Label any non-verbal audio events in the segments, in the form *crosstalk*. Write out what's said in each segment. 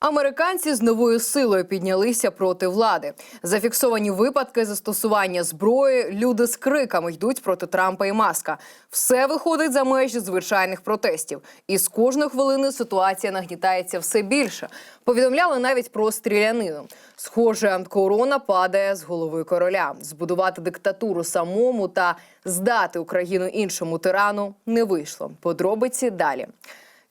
Американці з новою силою піднялися проти влади. Зафіксовані випадки застосування зброї. Люди з криками йдуть проти Трампа і Маска. Все виходить за межі звичайних протестів. І з кожної хвилини ситуація нагнітається все більше. Повідомляли навіть про стрілянину. Схоже, корона падає з голови короля. Збудувати диктатуру самому та здати Україну іншому тирану не вийшло. Подробиці далі.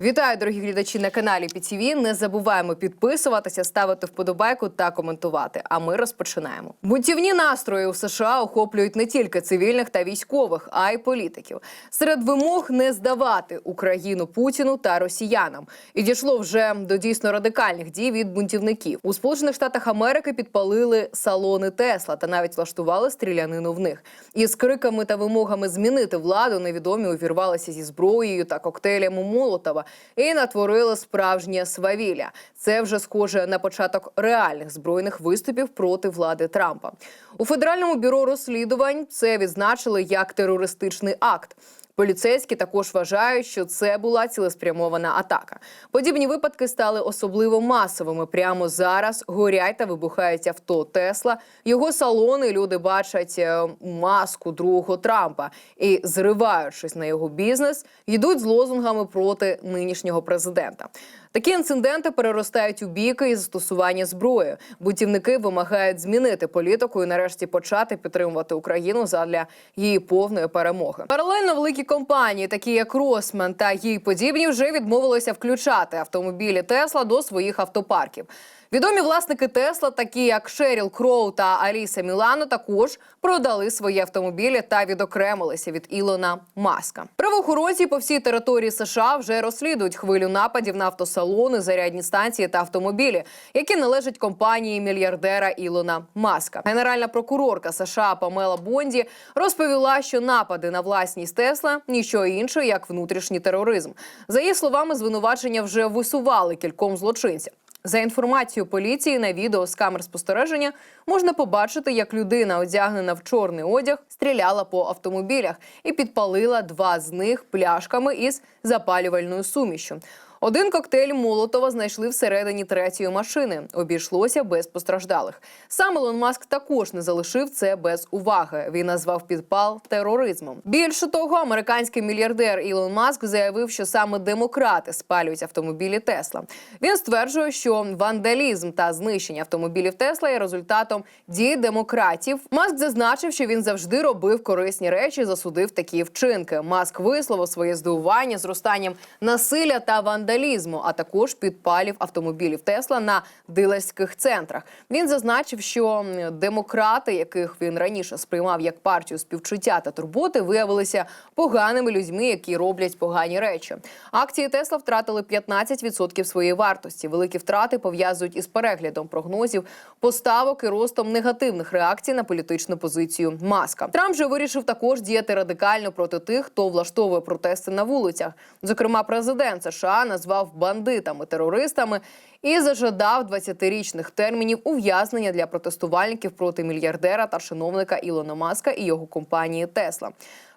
Вітаю, дорогі глядачі на каналі ПІТІВІ. Не забуваємо підписуватися, ставити вподобайку та коментувати. А ми розпочинаємо. Бунтівні настрої у США охоплюють не тільки цивільних та військових, а й політиків. Серед вимог не здавати Україну Путіну та росіянам. І дійшло вже до дійсно радикальних дій від бунтівників. У Сполучених Штатах Америки підпалили салони Тесла та навіть влаштували стрілянину в них. Із криками та вимогами змінити владу невідомі увірвалися зі зброєю та коктейлями Молотова і натворили справжнє свавілля. Це вже схоже на початок реальних збройних виступів проти влади Трампа. У федеральному бюро розслідувань це відзначили як терористичний акт. Поліцейські також вважають, що це була цілеспрямована атака. Подібні випадки стали особливо масовими. Прямо зараз горять та вибухають авто Тесла. Його салони люди бачать е, маску другого Трампа і, зриваючись на його бізнес, йдуть з лозунгами проти нинішнього президента. Такі інциденти переростають у бійки і застосування зброї. Бутівники вимагають змінити політику і нарешті почати підтримувати Україну задля її повної перемоги. Паралельно великі компанії, такі як Росмен та їй подібні, вже відмовилися включати автомобілі Тесла до своїх автопарків. Відомі власники Тесла, такі як Шеріл Кроу та Аліса Мілано, також продали свої автомобілі та відокремилися від Ілона Маска. Правоохоронці по всій території США вже розслідують хвилю нападів на автосалони, зарядні станції та автомобілі, які належать компанії мільярдера Ілона Маска. Генеральна прокурорка США Памела Бонді розповіла, що напади на власність Тесла ніщо інше, як внутрішній тероризм. За її словами, звинувачення вже висували кільком злочинцям. За інформацією поліції на відео з камер спостереження можна побачити, як людина, одягнена в чорний одяг, стріляла по автомобілях і підпалила два з них пляшками із запалювальною сумішю. Один коктейль Молотова знайшли всередині третьої машини. Обійшлося без постраждалих. Сам Ілон Маск також не залишив це без уваги. Він назвав підпал тероризмом. Більше того, американський мільярдер Ілон Маск заявив, що саме демократи спалюють автомобілі Тесла. Він стверджує, що вандалізм та знищення автомобілів Тесла є результатом дій демократів. Маск зазначив, що він завжди робив корисні речі, засудив такі вчинки. Маск висловив своє здивування зростанням насилля та вандалізму вандалізму, а також підпалів автомобілів Тесла на дилерських центрах. Він зазначив, що демократи, яких він раніше сприймав як партію співчуття та турботи, виявилися поганими людьми, які роблять погані речі. Акції Тесла втратили 15% своєї вартості. Великі втрати пов'язують із переглядом прогнозів поставок і ростом негативних реакцій на політичну позицію Маска. Трамп же вирішив також діяти радикально проти тих, хто влаштовує протести на вулицях. Зокрема, президент США назвав бандитами терористами і зажадав 20-річних термінів ув'язнення для протестувальників проти мільярдера та чиновника Ілона Маска і його компанії Тесла.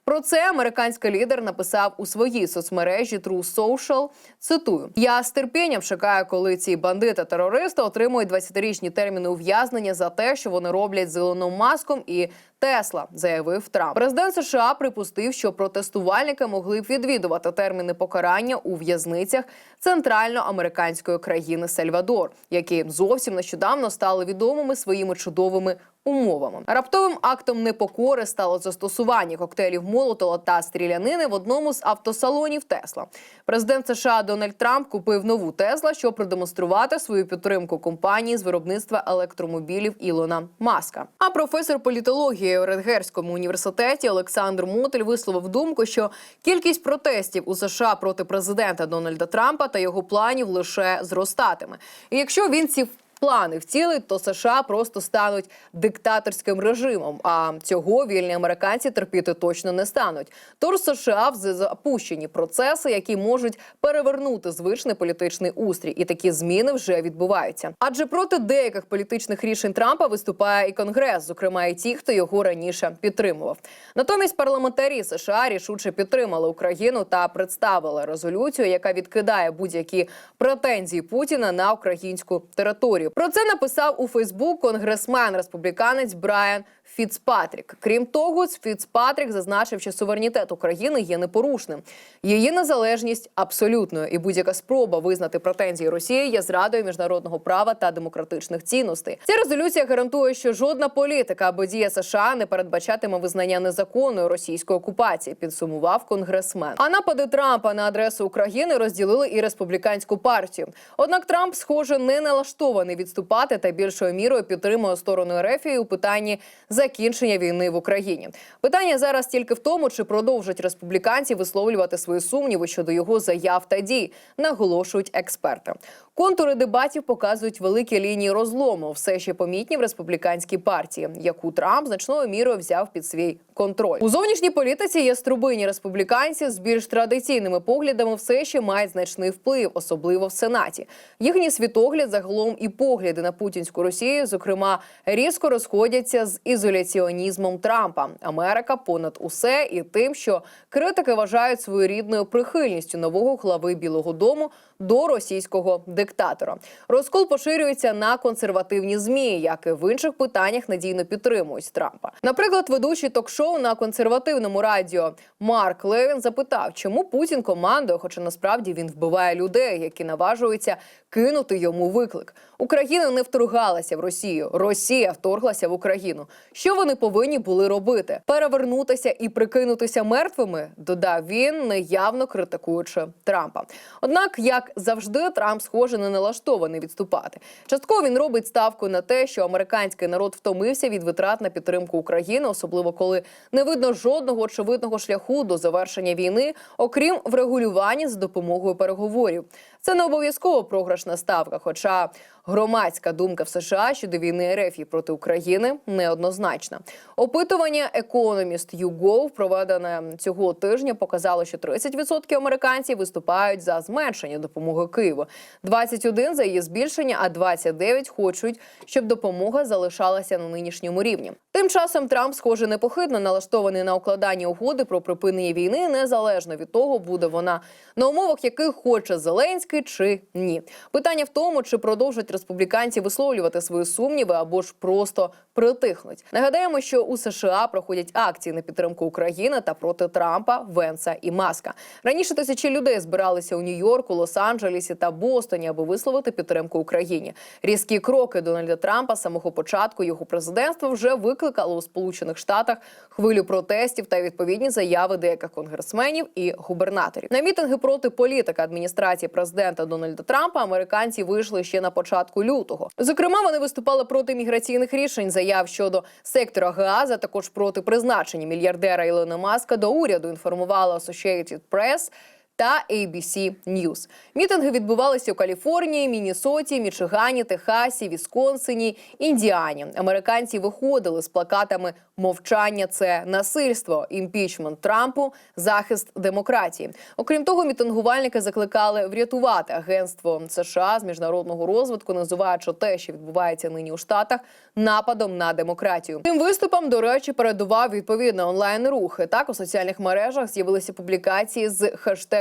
Про це американський лідер написав у своїй соцмережі True Social. Цитую: я з терпінням чекаю, коли ці бандити-терористи отримують 20-річні терміни ув'язнення за те, що вони роблять з Ілоном Маском і Тесла, заявив Трамп. Президент США припустив, що протестувальники могли б відвідувати терміни покарання у в'язницях центральноамериканської країни Сальвадор, які зовсім нещодавно стали відомими своїми чудовими умовами. Раптовим актом непокори стало застосування коктейлів Молотова та стрілянини в одному з автосалонів Тесла. Президент США Дональд Трамп купив нову Тесла, щоб продемонструвати свою підтримку компанії з виробництва електромобілів Ілона Маска. А професор політології у Редгерському університеті Олександр Мотель висловив думку, що кількість протестів у США проти президента Дональда Трампа та його планів лише зростатиме. І якщо він ці плани втілить, то США просто стануть диктаторським режимом. А цього вільні американці терпіти точно не стануть. Тож США вже запущені процеси, які можуть перевернути звичний політичний устрій, і такі зміни вже відбуваються. Адже проти деяких політичних рішень Трампа виступає і Конгрес, зокрема і ті, хто його раніше підтримував. Натомість парламентарі США рішуче підтримали Україну та представили резолюцію, яка відкидає будь-які претензії Путіна на українську територію. Про це написав у Фейсбук конгресмен республіканець Брайан Фіцпатрік. Крім того, Фіцпатрік зазначив, що суверенітет України є непорушним. Її незалежність абсолютною, і будь-яка спроба визнати претензії Росії є зрадою міжнародного права та демократичних цінностей. Ця резолюція гарантує, що жодна політика або дія США не передбачатиме визнання незаконної російської окупації. Підсумував конгресмен. А напади Трампа на адресу України розділили і республіканську партію. Однак Трамп, схоже, не налаштований відступати та більшою мірою підтримує сторону РФ у питанні закінчення війни в Україні. Питання зараз тільки в тому, чи продовжать республіканці висловлювати свої сумніви щодо його заяв та дій, наголошують експерти. Контури дебатів показують великі лінії розлому, все ще помітні в республіканській партії, яку Трамп значною мірою взяв під свій контроль. У зовнішній політиці є струбині республіканці з більш традиційними поглядами, все ще мають значний вплив, особливо в сенаті. Їхній світогляд загалом і погляди на путінську Росію, зокрема, різко розходяться з ізоляціонізмом Трампа. Америка понад усе і тим, що критики вважають своєрідною прихильністю нового глави Білого Дому до російського диктатора. Розкол поширюється на консервативні змі, як і в інших питаннях надійно підтримують Трампа. Наприклад, ведучий ток-шоу на консервативному радіо Марк Левін запитав, чому Путін командує, хоча насправді він вбиває людей, які наважуються кинути йому виклик. Україна не вторгалася в Росію. Росія вторглася в Україну. Що вони повинні були робити? Перевернутися і прикинутися мертвими? Додав він, неявно критикуючи Трампа. Однак, як завжди, Трамп схоже не налаштований відступати. Частково він робить ставку на те, що американський народ втомився від витрат на підтримку України, особливо коли не видно жодного очевидного шляху до завершення війни, окрім врегулювання за допомогою переговорів. Це не обов'язково програшна ставка, хоча громадська думка в США щодо війни РФ проти України неоднозначна. Опитування Economist YouGov, проведене цього тижня, показало, що 30% американців виступають за зменшення допомоги Києву, 21% за її збільшення, а 29% хочуть, щоб допомога залишалася на нинішньому рівні. Тим часом Трамп, схоже, непохитно налаштований на укладання угоди про припинення війни, незалежно від того, буде вона на умовах, яких хоче Зеленський чи ні. Питання в тому, чи продовжать республіканці висловлювати свої сумніви або ж просто притихнуть. Нагадаємо, що у США проходять акції на підтримку України та проти Трампа, Венса і Маска. Раніше тисячі людей збиралися у Нью-Йорку, Лос-Анджелесі та Бостоні, аби висловити підтримку Україні. Різкі кроки Дональда Трампа самого початку його президентства вже викликали у Сполучених Штатах хвилю протестів та відповідні заяви деяких конгресменів і губернаторів. На мітинги проти політика адміністрації президента Дональда Трампа американці вийшли ще на початку лютого. Зокрема, вони виступали проти міграційних рішень, заяв щодо сектора ГАЗа, також проти призначення мільярдера Ілона Маска до уряду. Інформувала Associated Press та ABC News. Мітинги відбувалися у Каліфорнії, Міннесоті, Мічигані, Техасі, Вісконсині, Індіані. Американці виходили з плакатами Мовчання це насильство, імпічмент Трампу, захист демократії. Окрім того, мітингувальники закликали врятувати агентство США з міжнародного розвитку, називаючи те, що відбувається нині у штатах, нападом на демократію. Тим виступом, до речі, передував відповідно онлайн рухи. Так у соціальних мережах з'явилися публікації з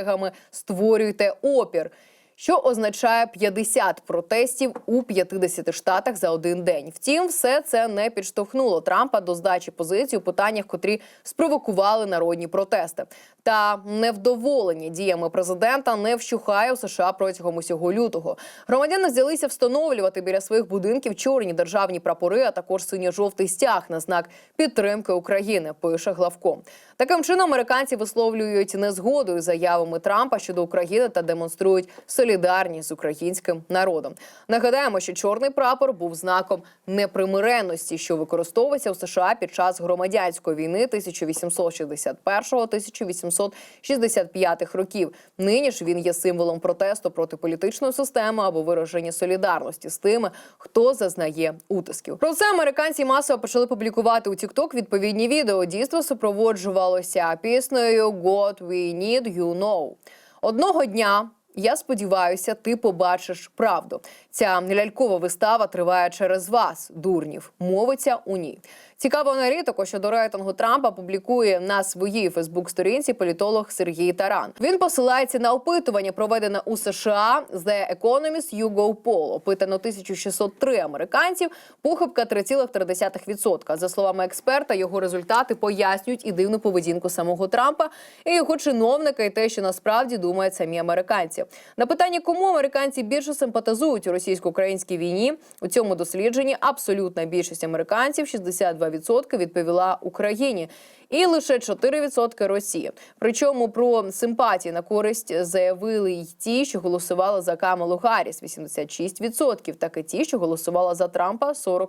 хештегами Створюйте опір. Що означає 50 протестів у 50 штатах за один день. Втім, все це не підштовхнуло Трампа до здачі позиції у питаннях, котрі спровокували народні протести. Та невдоволення діями президента не вщухає у США протягом усього лютого. Громадяни взялися встановлювати біля своїх будинків чорні державні прапори, а також синьо-жовтий стяг на знак підтримки України. Пише главком. Таким чином американці висловлюють незгоду із заявами Трампа щодо України та демонструють солідарність солідарні з українським народом. Нагадаємо, що чорний прапор був знаком непримиренності, що використовувався в США під час громадянської війни 1861-1865 років. Нині ж він є символом протесту проти політичної системи або вираження солідарності з тими, хто зазнає утисків. Про це американці масово почали публікувати у TikTok відповідні відео. Дійство супроводжувалося піснею «God we need you know». Одного дня. Я сподіваюся, ти побачиш правду. Ця лялькова вистава триває через вас, дурнів. Мовиться у ній. Цікаву аналітику щодо рейтингу Трампа публікує на своїй Фейсбук-сторінці політолог Сергій Таран. Він посилається на опитування, проведене у США The Economist YouGo Poll. Опитано 1603 американців. Похибка 3,3%. За словами експерта, його результати пояснюють і дивну поведінку самого Трампа і його чиновника, і те, що насправді думають самі американці. На питання, кому американці більше симпатизують у російсько-українській війні, у цьому дослідженні абсолютна більшість американців 62% відповіла Україні. І лише 4% Росії. Причому про симпатії на користь заявили й ті, що голосували за Камалу Гарріс 86%, так і ті, що голосували за Трампа 49%.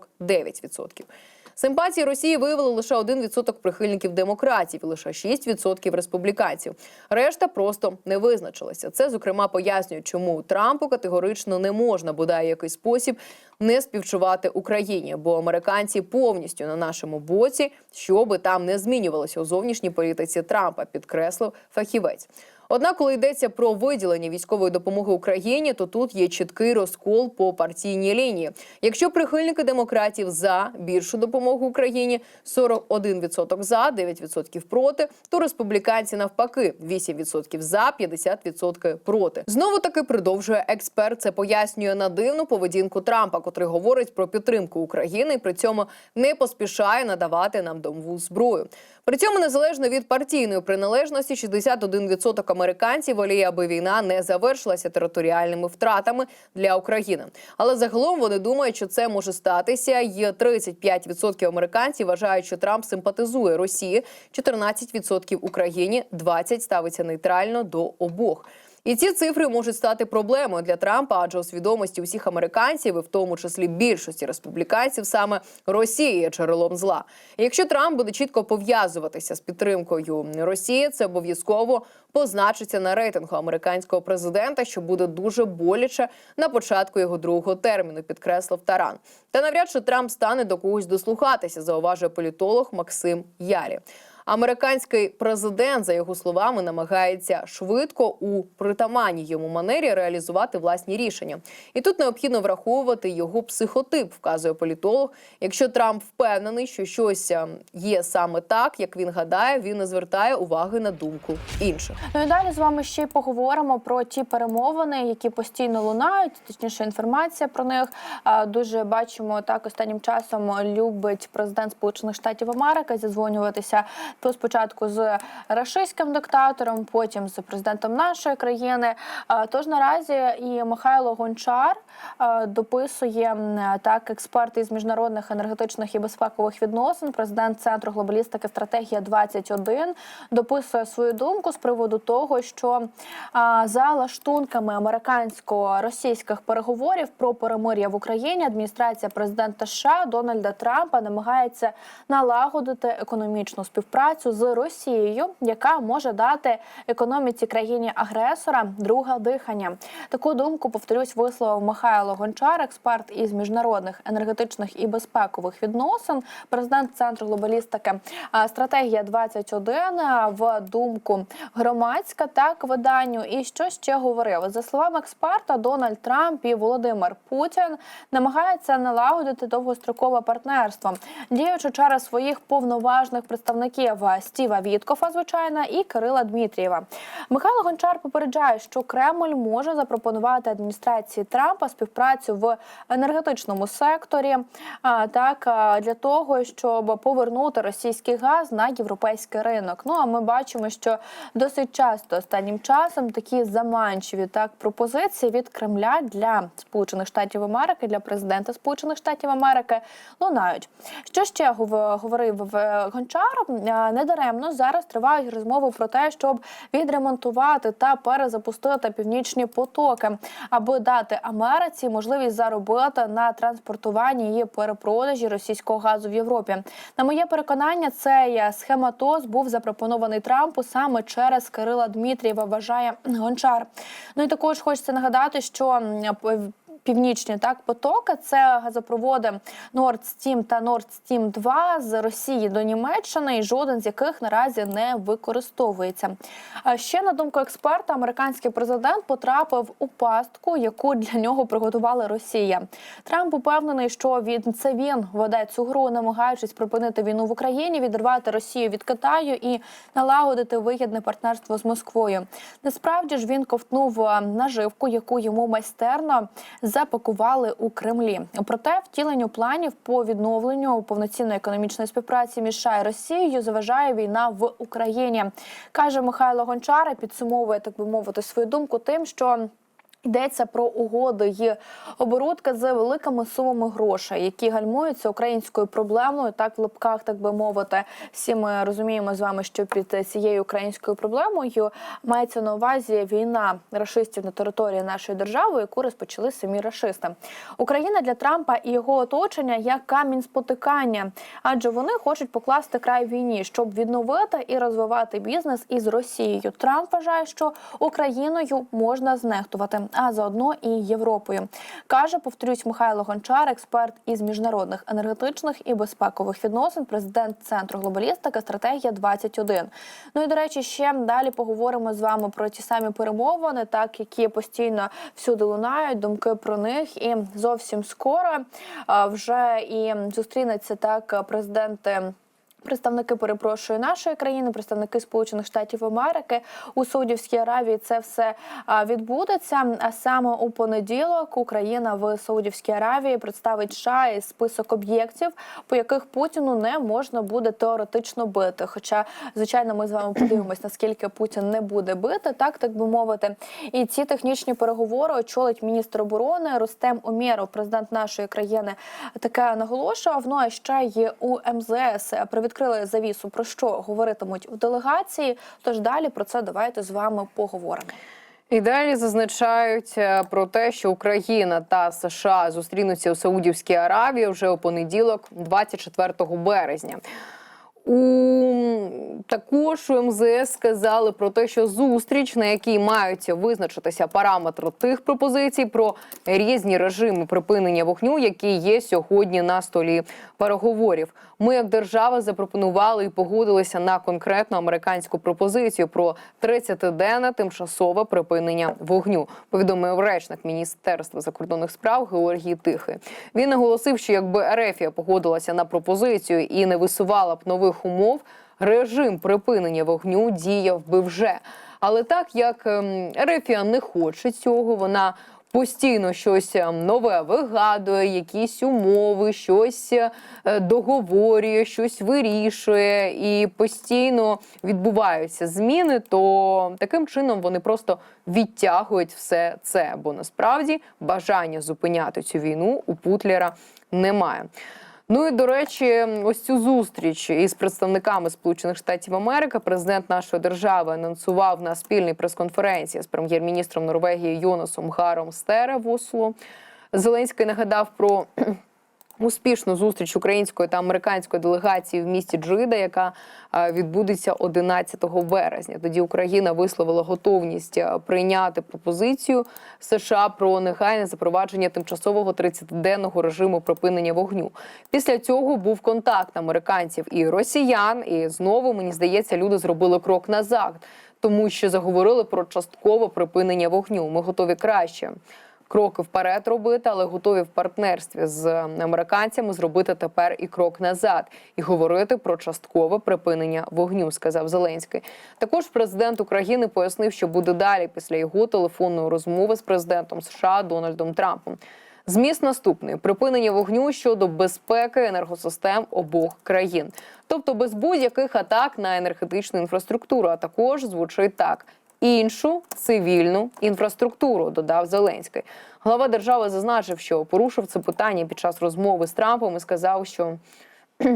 Симпатії Росії виявили лише 1% прихильників демократів, і лише 6% республіканців. Решта просто не визначилася. Це зокрема пояснює, чому Трампу категорично не можна бодай якийсь спосіб не співчувати Україні, бо американці повністю на нашому боці, що би там не змінювалося у зовнішній політиці Трампа, підкреслив фахівець. Однак, коли йдеться про виділення військової допомоги Україні, то тут є чіткий розкол по партійній лінії. Якщо прихильники демократів за більшу допомогу Україні 41% за, 9% проти, то республіканці навпаки 8% за, 50% проти. Знову таки продовжує експерт. Це пояснює на дивну поведінку Трампа, котрий говорить про підтримку України і при цьому не поспішає надавати нам домову зброю. При цьому незалежно від партійної приналежності, 61% американців воліє, аби війна не завершилася територіальними втратами для України. Але загалом вони думають, що це може статися. Є 35% американців вважають, що Трамп симпатизує Росії, 14% Україні, 20% ставиться нейтрально до обох. І ці цифри можуть стати проблемою для Трампа, адже у свідомості усіх американців, і в тому числі більшості республіканців, саме Росія є джерелом зла. І якщо Трамп буде чітко пов'язуватися з підтримкою Росії, це обов'язково позначиться на рейтингу американського президента, що буде дуже боляче на початку його другого терміну, підкреслив Таран. Та навряд чи Трамп стане до когось дослухатися, зауважує політолог Максим Ярі. Американський президент, за його словами, намагається швидко у притаманній йому манері реалізувати власні рішення. І тут необхідно враховувати його психотип, вказує політолог. Якщо Трамп впевнений, що щось е, є саме так, як він гадає, він не звертає уваги на думку інших. Ну і далі з вами ще й поговоримо про ті перемовини, які постійно лунають, точніше інформація про них. Дуже бачимо так останнім часом любить президент Сполучених Штатів Америки зідзвонюватися то спочатку з рашистським диктатором, потім з президентом нашої країни. Тож наразі і Михайло Гончар дописує так експерт із міжнародних енергетичних і безпекових відносин, президент центру глобалістики стратегія 21 дописує свою думку з приводу того, що за лаштунками американсько-російських переговорів про перемир'я в Україні адміністрація президента США Дональда Трампа намагається налагодити економічну співпрацю з Росією, яка може дати економіці країні агресора друге дихання. Таку думку повторюсь висловив Михайло Гончар, експерт із міжнародних енергетичних і безпекових відносин, президент центру глобалістики стратегія 21 а, в думку громадська так виданню. І що ще говорив за словами експерта, Дональд Трамп і Володимир Путін намагаються налагодити довгострокове партнерство, діючи через своїх повноважних представників Стіва Віткофа, звичайно, і Кирила Дмитрієва. Михайло Гончар попереджає, що Кремль може запропонувати адміністрації Трампа співпрацю в енергетичному секторі, так для того, щоб повернути російський газ на європейський ринок. Ну а ми бачимо, що досить часто останнім часом такі заманчиві так пропозиції від Кремля для Сполучених Штатів Америки, для президента Сполучених Штатів Америки лунають. Що ще гов- говорив в- Гончар? Недаремно зараз тривають розмови про те, щоб відремонтувати та перезапустити північні потоки, аби дати Америці можливість заробити на транспортуванні і перепродажі російського газу в Європі. На моє переконання, цей схематоз був запропонований Трампу саме через Кирила Дмитрієва, вважає гончар. Ну і також хочеться нагадати, що Північні так потоки це газопроводи Nord Stream та Nord Stream 2 з Росії до Німеччини, і жоден з яких наразі не використовується. А ще на думку експерта, американський президент потрапив у пастку, яку для нього приготувала Росія. Трамп упевнений, що він це він веде цю гру, намагаючись припинити війну в Україні, відірвати Росію від Китаю і налагодити вигідне партнерство з Москвою. Насправді ж він ковтнув е, наживку, яку йому майстерно запакували у Кремлі. Проте втіленню планів по відновленню повноцінної економічної співпраці між США і Росією заважає війна в Україні, каже Михайло Гончара. Підсумовує так би мовити свою думку тим, що. Йдеться про угоди і оборудки з великими сумами грошей, які гальмуються українською проблемою, так в лапках, так би мовити. Всі ми розуміємо з вами, що під цією українською проблемою мається на увазі війна рашистів на території нашої держави, яку розпочали самі рашисти. Україна для Трампа і його оточення як камінь спотикання, адже вони хочуть покласти край війні, щоб відновити і розвивати бізнес із Росією. Трамп вважає, що Україною можна знехтувати, а заодно і Європою. каже, повторюсь, Михайло Гончар, експерт із міжнародних енергетичних і безпекових відносин, президент центру глобалістика, стратегія 21 Ну і до речі, ще далі поговоримо з вами про ті самі перемовини, так які постійно всюди лунають, думки про них. І зовсім скоро вже і зустрінеться так президенти. Представники перепрошую нашої країни, представники Сполучених Штатів Америки у Саудівській Аравії це все відбудеться. А саме у понеділок Україна в Саудівській Аравії представить США із список об'єктів, по яких Путіну не можна буде теоретично бити. Хоча, звичайно, ми з вами *clears throat* подивимось, наскільки Путін не буде бити, так так би мовити. І ці технічні переговори очолить міністр оборони Рустем Умєров, президент нашої країни, таке наголошував. Ну а ще й у МЗС привідкрили завісу про що говоритимуть в делегації. Тож далі про це давайте з вами поговоримо. І далі зазначають е, про те, що Україна та США зустрінуться у Саудівській Аравії вже у понеділок, 24 березня. У також у МЗС сказали про те, що зустріч, на якій мають визначитися параметри тих пропозицій про різні режими припинення вогню, які є сьогодні на столі переговорів. Ми, як держава, запропонували і погодилися на конкретну американську пропозицію про 30-денне тимчасове припинення вогню. Повідомив речник міністерства закордонних справ Георгій Тихий. Він наголосив, що якби Ерефія погодилася на пропозицію і не висувала б нових умов, режим припинення вогню діяв би вже. Але так як ем, Ерефія не хоче цього, вона постійно щось ем, нове вигадує, якісь умови, щось е, договорює, щось вирішує, і постійно відбуваються зміни, то таким чином вони просто відтягують все це. Бо насправді бажання зупиняти цю війну у Путлера немає. Ну і до речі, ось цю зустріч із представниками Сполучених Штатів Америки президент нашої держави анонсував на спільній прес-конференції з прем'єр-міністром Норвегії Йонасом Гаром Стере в Осло. Зеленський нагадав про успішну зустріч української та американської делегації в місті Джида, яка е, відбудеться 11 березня. Тоді Україна висловила готовність е, прийняти пропозицію США про негайне запровадження тимчасового 30-денного режиму припинення вогню. Після цього був контакт американців і росіян. І знову мені здається, люди зробили крок назад, тому що заговорили про часткове припинення вогню. Ми готові краще кроки вперед робити, але готові в партнерстві з американцями зробити тепер і крок назад і говорити про часткове припинення вогню, сказав Зеленський. Також президент України пояснив, що буде далі після його телефонної розмови з президентом США Дональдом Трампом. Зміст наступний припинення вогню щодо безпеки енергосистем обох країн, тобто без будь-яких атак на енергетичну інфраструктуру. А також звучить так: іншу цивільну інфраструктуру, додав Зеленський. Глава держави зазначив, що порушив це питання під час розмови з Трампом і сказав, що *clears throat*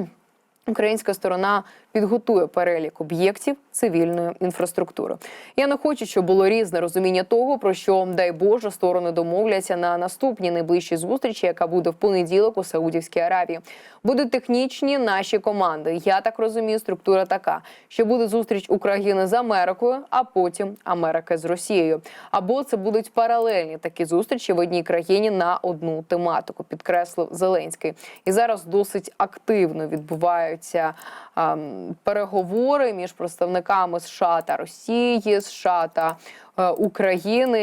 Українська сторона підготує перелік об'єктів цивільної інфраструктури. Я не хочу, щоб було різне розуміння того, про що дай Боже сторони домовляться на наступній найближчій зустрічі, яка буде в понеділок у Саудівській Аравії. Будуть технічні наші команди. Я так розумію, структура така, що буде зустріч України з Америкою, а потім Америка з Росією. Або це будуть паралельні такі зустрічі в одній країні на одну тематику, підкреслив Зеленський. І зараз досить активно відбуваються ем, переговори між представниками США та Росії, США та е, України,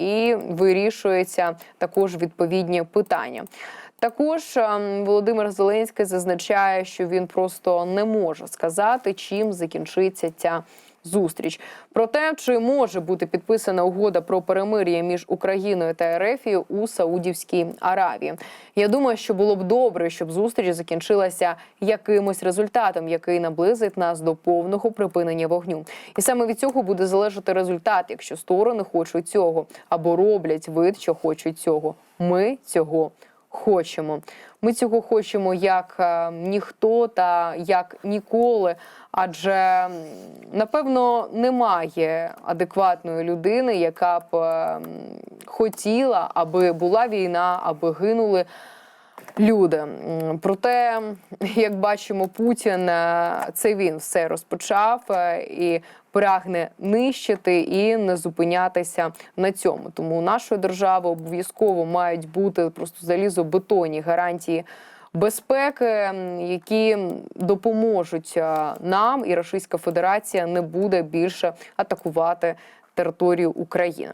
і вирішуються також відповідні питання. Також ем, Володимир Зеленський зазначає, що він просто не може сказати, чим закінчиться ця зустріч. Про те, чи може бути підписана угода про перемир'я між Україною та Ерефією у Саудівській Аравії. Я думаю, що було б добре, щоб зустріч закінчилася якимось результатом, який наблизить нас до повного припинення вогню. І саме від цього буде залежати результат, якщо сторони хочуть цього або роблять вид, що хочуть цього. Ми цього хочемо. Ми цього хочемо як е, ніхто та як ніколи. Адже напевно немає адекватної людини, яка б хотіла, аби була війна, аби гинули люди. Проте, як бачимо, Путін е, це він все розпочав е, і прагне нищити і не зупинятися на цьому. Тому нашої держави обов'язково мають бути просто залізобетонні гарантії. Безпеки, які допоможуть е, нам, і Російська Федерація не буде більше атакувати територію України.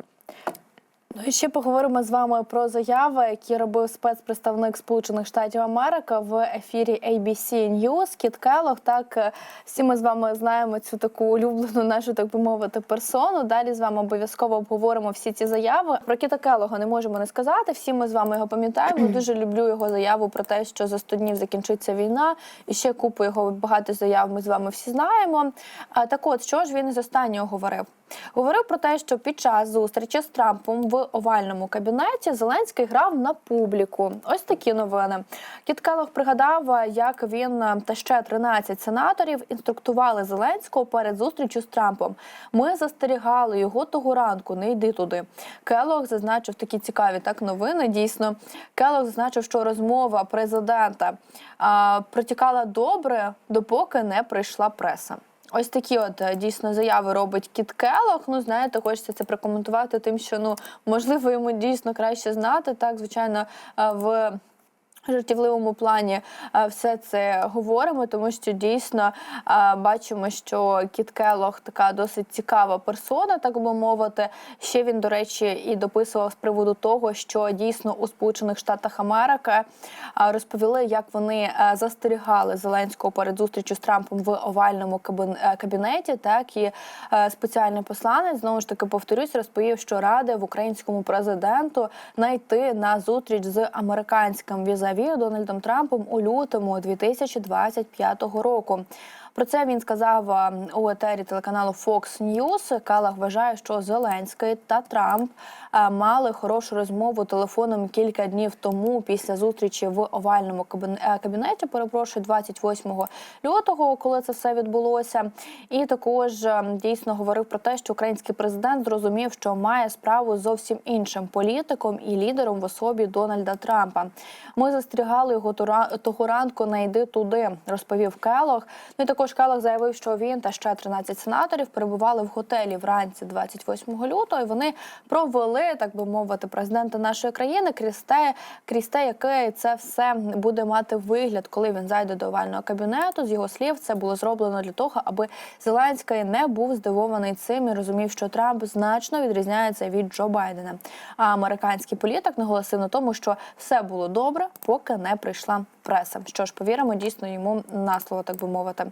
Ну і ще поговоримо з вами про заяви, які робив спецпредставник Сполучених Штатів Америки в ефірі ABC News Кіт Келлог. Так е, всі ми з вами знаємо цю таку улюблену нашу, так би мовити, персону. Далі з вами обов'язково обговоримо всі ці заяви. Про Кіта Келлога не можемо не сказати. Всі ми з вами його пам'ятаємо. *clears throat* Дуже люблю його заяву про те, що за 100 днів закінчиться війна. І ще купу його багато заяв. Ми з вами всі знаємо. А так, от що ж він із останнього говорив? Говорив про те, що під час зустрічі з Трампом в овальному кабінеті Зеленський грав на публіку. Ось такі новини. Кіт Келлог пригадав, як він та ще 13 сенаторів інструктували Зеленського перед зустрічю з Трампом. Ми застерігали його того ранку. Не йди туди. Келлог зазначив такі цікаві так новини. Дійсно, Келлог зазначив, що розмова президента а, протікала добре, допоки не прийшла преса. Ось такі от е, дійсно заяви робить Кіт Келлог. Ну, знаєте, хочеться це прокоментувати тим, що ну можливо йому дійсно краще знати. Так, звичайно, е, в жартівливому плані е, все це говоримо, тому що дійсно е, бачимо, що Кіт Келлог така досить цікава персона, так би мовити. Ще він, до речі, і дописував з приводу того, що дійсно у Сполучених Штатах Америки е, розповіли, як вони застерігали Зеленського перед зустрічю з Трампом в овальному кабін- кабінеті. Так і спеціальний посланець знову ж таки повторюсь, розповів, що радив українському президенту найти на зустріч з американським візаві Дональдом Трампом у лютому 2025 року. Про це він сказав у етері телеканалу Fox News. Калах вважає, що Зеленський та Трамп мали хорошу розмову телефоном кілька днів тому після зустрічі в овальному е, кабінеті. Перепрошую, 28 лютого, коли це все відбулося. І також е, дійсно говорив про те, що український президент зрозумів, що має справу з зовсім іншим політиком і лідером в особі Дональда Трампа. Ми застерігали його того ранку. Не йди туди, розповів Келох. Ну і також Келох заявив, що він та ще 13 сенаторів перебували в готелі вранці 28 лютого. і Вони провели, так би мовити, президента нашої країни крізь те, крізь те, яке це все буде мати вигляд, коли він зайде до овального кабінету. З його слів, це було зроблено для того, аби Зеленський не був здивований цим і розумів, що Трамп значно відрізняється від Джо Байдена. А американський політик наголосив на тому, що все було добре, поки не прийшла преса. Що ж, повіримо дійсно йому на слово, так би мовити.